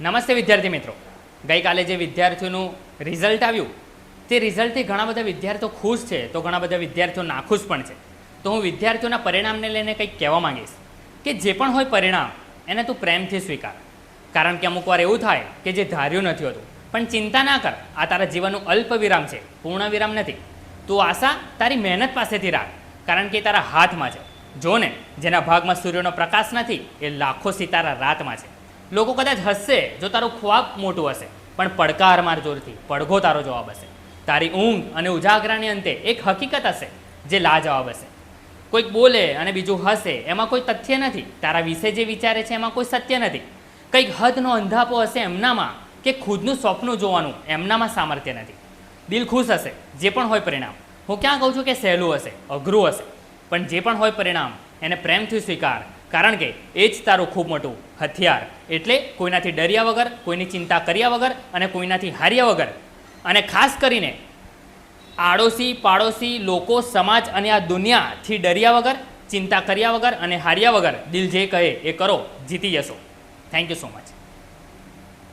નમસ્તે વિદ્યાર્થી મિત્રો. ગઈકાલે જે વિદ્યાર્થીઓનું રિઝલ્ટ આવ્યું, તે રિઝલ્ટથી ઘણા બધા વિદ્યાર્થીઓ ખુશ છે, તો ઘણા બધા વિદ્યાર્થીઓ નાખુશ પણ છે. તો હું વિદ્યાર્થીઓના પરિણામને લઈને કંઈક કહેવા માંગીશ કે જે પણ હોય પરિણામ, એને તું પ્રેમથી સ્વીકાર. કારણ કે અમુક વાર એવું થાય કે જે ધાર્યું નથી હોતું, પણ ચિંતા ના કર, આ તારા જીવનનું અલ્પ વિરામ છે પૂર્ણ વિરામ નથી. તું આશા તારી મહેનત પાસેથી રાખ, કારણ કે એ તારા હાથમાં છે. જો ને જેના ભાગમાં સૂર્યનો પ્રકાશ નથી, એ લાખો સિતારા રાતમાં છે. લોકો કદાચ હસશે, જો તારો ખ્વાબ મોટું હશે. પણ પડકાર માર જોરથી, પડઘો તારો જવાબ હશે. તારી ઊંઘ અને ઉજાગરાની અંતે એક હકીકત હશે, જે લાજવાબ હશે. કોઈક બોલે અને બીજું હશે એમાં કોઈ તથ્ય નથી. તારા વિશે જે વિચારે છે, એમાં કોઈ સત્ય નથી. કંઈક હદનો અંધાપો હશે એમનામાં કે ખુદનું સ્વપ્ન જોવાનું એમનામાં સામર્થ્ય નથી. દિલ ખુશ હશે, જે પણ હોય પરિણામ. હું ક્યાં કહું છું કે સહેલું હશે, અઘરું હશે. પણ જે પણ હોય પરિણામ, એને પ્રેમથી સ્વીકાર કારણ કે એ જ તારું ખૂબ મોટું હથિયાર. એટલે કોઈનાથી ડર્યા વગર, કોઈની ચિંતા કર્યા વગર અને કોઈનાથી હાર્યા વગર. અને ખાસ કરીને આડોશી, પાડોશી લોકો, સમાજ અને આ દુનિયાથી ડર્યા વગર, ચિંતા કર્યા વગર અને હાર્યા વગર દિલ જે કહે એ કરો, જીતી જશો. Thank you so much